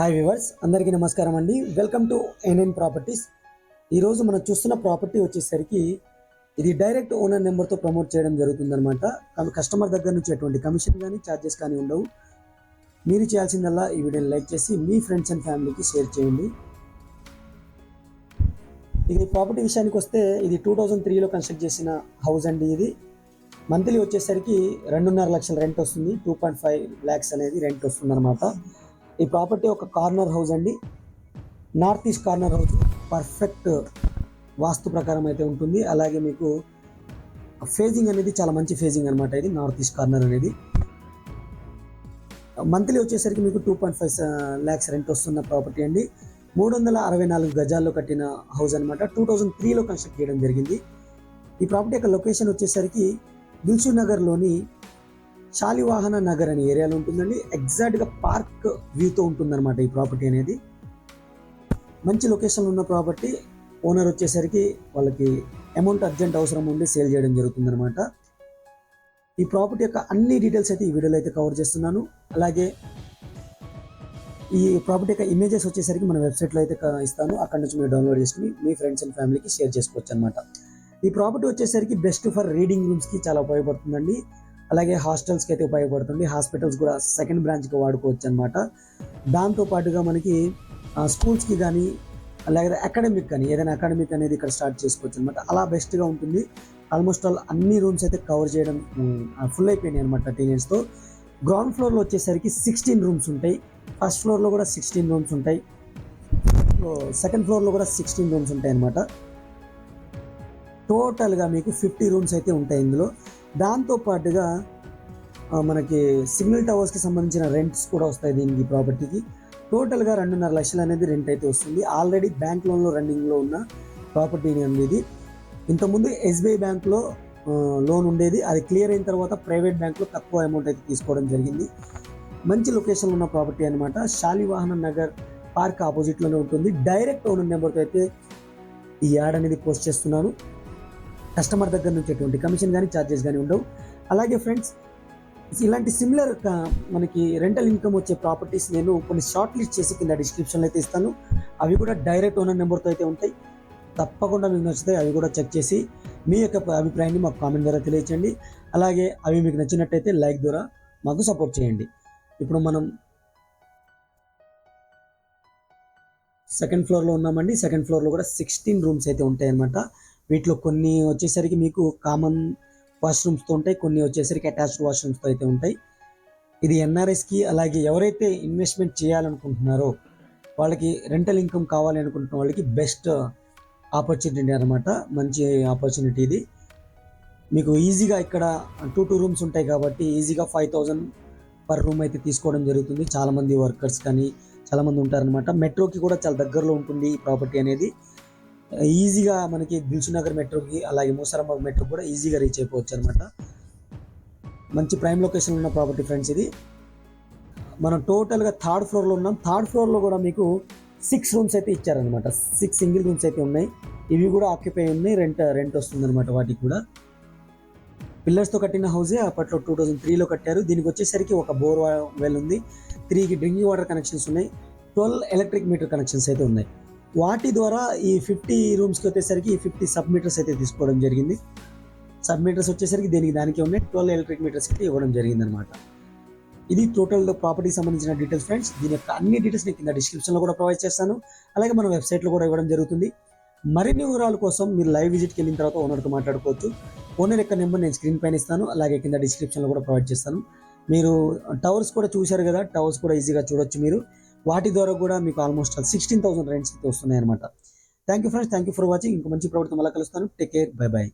Hi viewers అందరికీ నమస్కారం అండి. వెల్కమ్ టు ఎన్ఎన్ ప్రాపర్టీస్ ఈరోజు మనం చూస్తున్న ప్రాపర్టీ వచ్చేసరికి ఇది డైరెక్ట్ ఓనర్ నెంబర్తో ప్రమోట్ చేయడం జరుగుతుందనమాట కమ- కస్టమర్ దగ్గర నుంచి ఎటువంటి కమిషన్ కానీ ఛార్జెస్ కానీ ఉండవు. మీరు చేయాల్సిందల్లా ఈ వీడియోని లైక్ చేసి మీ ఫ్రెండ్స్ అండ్ ఫ్యామిలీకి షేర్ చేయండి. ఇది ప్రాపర్టీ విషయానికి వస్తే ఇది టూ థౌజండ్ త్రీలో కన్స్ట్రక్ట్ చేసిన హౌస్ అండి ఇది. మంత్లీ వచ్చేసరికి రెండున్నర లక్షల రెంట్ వస్తుంది. టూ పాయింట్ ఫైవ్ ల్యాక్స్ అనేది రెంట్ వస్తుంది అనమాట ఈ ప్రాపర్టీ ఒక కార్నర్ హౌస్ అండి. North east corner house perfect vastu ప్రకారం అయితే ఉంటుంది. అలాగే మీకు ఫేజింగ్ అనేది చాలా మంచి ఫేజింగ్ అనమాట ఇది నార్త్ ఈస్ట్ కార్నర్ అనేది. మంత్లీ వచ్చేసరికి మీకు two point five lakhs rent వస్తున్న ప్రాపర్టీ అండి. మూడు వందల అరవై నాలుగు గజాల్లో కట్టిన హౌస్ అనమాట టూ థౌజండ్ త్రీలో కన్స్ట్రక్ట్ చేయడం జరిగింది. ఈ ప్రాపర్టీ యొక్క లొకేషన్ వచ్చేసరికి దిల్సు నగర్లోని శాలివాహన నగర్ అనే ఏరియాలో ఉంటుందండి. ఎగ్జాక్ట్గా పార్క్ వ్యూతో ఉంటుందన్నమాట ఈ ప్రాపర్టీ అనేది. మంచి లొకేషన్ ఉన్న ప్రాపర్టీ ఓనర్ వచ్చేసరికి వాళ్ళకి అమౌంట్ అర్జెంట్ అవసరం ఉండి సేల్ చేయడం జరుగుతుందన్నమాట. ఈ ప్రాపర్టీ యొక్క అన్ని డీటెయిల్స్ అయితే ఈ వీడియోలో అయితే కవర్ చేస్తున్నాను. అలాగే ఈ ప్రాపర్టీ యొక్క ఇమేజెస్ వచ్చేసరికి మన వెబ్సైట్లో అయితే ఇస్తాను. అక్కడ నుంచి మీరు డౌన్లోడ్ చేసుకుని మీ ఫ్రెండ్స్ అండ్ ఫ్యామిలీకి షేర్ చేసుకోవచ్చు అనమాట ఈ ప్రాపర్టీ వచ్చేసరికి బెస్ట్ ఫర్ రీడింగ్ రూమ్స్కి చాలా ఉపయోగపడుతుందండి. అలాగే హాస్టల్స్కి అయితే ఉపయోగపడుతుంది. హాస్పిటల్స్ కూడా సెకండ్ బ్రాంచ్కి వాడుకోవచ్చు అనమాట దాంతో పాటుగా మనకి స్కూల్స్కి కానీ అలాగే అకాడమిక్ కానీ ఏదైనా అకాడమిక్ అనేది ఇక్కడ స్టార్ట్ చేసుకోవచ్చు అనమాట అలా బెస్ట్గా ఉంటుంది. ఆల్మోస్ట్ ఆల్ అన్ని రూమ్స్ అయితే కవర్ చేయడం ఫుల్ అయిపోయినాయి అనమాట టీనేజ్తో గ్రౌండ్ ఫ్లోర్లో వచ్చేసరికి సిక్స్టీన్ రూమ్స్ ఉంటాయి. ఫస్ట్ ఫ్లోర్లో కూడా సిక్స్టీన్ రూమ్స్ ఉంటాయి. సెకండ్ ఫ్లోర్లో కూడా సిక్స్టీన్ రూమ్స్ ఉంటాయి అనమాట టోటల్గా మీకు ఫిఫ్టీ రూమ్స్ అయితే ఉంటాయి ఇందులో. దాంతో పాటుగా మనకి సిగ్నల్ టవర్స్కి సంబంధించిన రెంట్స్ కూడా వస్తాయి దీనికి ప్రాపర్టీకి. టోటల్గా రెండున్నర లక్షలు అనేది రెంట్ అయితే వస్తుంది. ఆల్రెడీ బ్యాంక్ లోన్లో రన్నింగ్లో ఉన్న ప్రాపర్టీ అనేది ఇది. ఇంతకుముందు ఎస్బీఐ బ్యాంక్లో లోన్ ఉండేది. అది క్లియర్ అయిన తర్వాత ప్రైవేట్ బ్యాంక్లో తక్కువ అమౌంట్ అయితే తీసుకోవడం జరిగింది. మంచి లొకేషన్లో ఉన్న ప్రాపర్టీ అనమాట శాలివాహన నగర్ పార్క్ ఆపోజిట్లోనే ఉంటుంది. డైరెక్ట్ ఓనర్ నెంబర్తో అయితే ఈ యాడ్ అనేది పోస్ట్ చేస్తున్నాను. కస్టమర్ దగ్గర నుంచి ఎటువంటి కమిషన్ కానీ ఛార్జెస్ కానీ ఉండవు. అలాగే ఫ్రెండ్స్ ఇలాంటి సిమిలర్ మనకి రెంటల్ ఇన్కమ్ వచ్చే ప్రాపర్టీస్ నేను కొన్ని షార్ట్ లిస్ట్ చేసి కింద డిస్క్రిప్షన్లో అయితే ఇస్తాను. అవి కూడా డైరెక్ట్ ఓనర్ నెంబర్తో అయితే ఉంటాయి. తప్పకుండా మీకు నచ్చితే అవి కూడా చెక్ చేసి మీ యొక్క అభిప్రాయాన్ని మాకు కామెంట్ ద్వారా తెలియచేయండి. అలాగే అవి మీకు నచ్చినట్టయితే లైక్ ద్వారా మాకు సపోర్ట్ చేయండి. ఇప్పుడు మనం సెకండ్ ఫ్లోర్లో ఉన్నామండి. సెకండ్ ఫ్లోర్లో కూడా సిక్స్టీన్ రూమ్స్ అయితే ఉంటాయన్నమాట. వీటిలో కొన్ని వచ్చేసరికి మీకు కామన్ వాష్రూమ్స్తో ఉంటాయి కొన్ని వచ్చేసరికి అటాచ్డ్ వాష్రూమ్స్తో అయితే ఉంటాయి. ఇది ఎన్ఆర్ఎస్కి అలాగే ఎవరైతే ఇన్వెస్ట్మెంట్ చేయాలనుకుంటున్నారో వాళ్ళకి రెంటల్ ఇన్కమ్ కావాలి అనుకుంటున్న వాళ్ళకి బెస్ట్ ఆపర్చునిటీ అనమాట మంచి ఆపర్చునిటీ ఇది. మీకు ఈజీగా ఇక్కడ టూ టూ రూమ్స్ ఉంటాయి కాబట్టి ఈజీగా ఫైవ్ థౌజండ్ పర్ రూమ్ అయితే తీసుకోవడం జరుగుతుంది. చాలామంది వర్కర్స్ కానీ చాలామంది ఉంటారనమాట మెట్రోకి కూడా చాలా దగ్గరలో ఉంటుంది ఈ ప్రాపర్టీ అనేది. ఈజీగా మనకి దిల్సునగర్ మెట్రోకి అలాగే మూసారాబాద్ మెట్రో కూడా ఈజీగా రీచ్ అయిపోవచ్చు అనమాట మంచి ప్రైమ్ లొకేషన్ ఉన్న ప్రాపర్టీ ఫ్రెండ్స్ ఇది. మనం టోటల్గా థర్డ్ ఫ్లోర్లో ఉన్నాం. థర్డ్ ఫ్లోర్లో కూడా మీకు సిక్స్ రూమ్స్ అయితే ఇచ్చారనమాట సిక్స్ సింగిల్ రూమ్స్ అయితే ఉన్నాయి. ఇవి కూడా ఆక్యుపై ఉన్నాయి. రెంట్ రెంట్ వస్తుందనమాట వాటికి కూడా. పిల్లర్స్తో కట్టిన హౌసే అప్పట్లో టూ థౌజండ్ త్రీలో కట్టారు. దీనికి వచ్చేసరికి ఒక బోర్ వెల్ ఉంది. త్రీకి డ్రింకింగ్ వాటర్ కనెక్షన్స్ ఉన్నాయి. ట్వెల్వ్ ఎలక్ట్రిక్ మీటర్ కనెక్షన్స్ అయితే ఉన్నాయి. వాటి ద్వారా ఈ ఫిఫ్టీ రూమ్స్కి వచ్చేసరికి ఫిఫ్టీ సబ్ మీటర్స్ అయితే తీసుకోవడం జరిగింది. సబ్ మీటర్స్ వచ్చేసరికి దీనికి దానికి ఉన్నాయి. ట్వెల్వ్ ఎలక్ట్రిక్ మీటర్స్ అయితే ఇవ్వడం జరిగింది అనమాట ఇది టోటల్ ప్రాపర్టీకి సంబంధించిన డీటెయిల్స్ ఫ్రెండ్స్ దీని యొక్క అన్ని డీటెయిల్స్ నేను కింద డిస్క్రిప్షన్లో కూడా ప్రొవైడ్ చేస్తాను. అలాగే మన వెబ్సైట్లో కూడా ఇవ్వడం జరుగుతుంది. మరిన్ని వివరాల కోసం మీరు లైవ్ విజిట్కి వెళ్ళిన తర్వాత ఓనర్తో మాట్లాడుకోవచ్చు. ఓనర్ యొక్క నెంబర్ నేను స్క్రీన్ పైన ఇస్తాను. అలాగే కింద డిస్క్రిప్షన్లో కూడా ప్రొవైడ్ చేస్తాను. మీరు టవర్స్ కూడా చూశారు కదా? టవర్స్ కూడా ఈజీగా చూడొచ్చు మీరు. వాటి ద్వారా కూడా మీకు ఆల్మోస్ట్ సిక్స్టీన్ థౌసండ్ రెంట్స్ అయితే వస్తున్నాయి అనమాట thank you friends thank you for watching ఇంకో మంచి ప్రభుత్వం మళ్ళీ కలుస్తాను. Take care bye by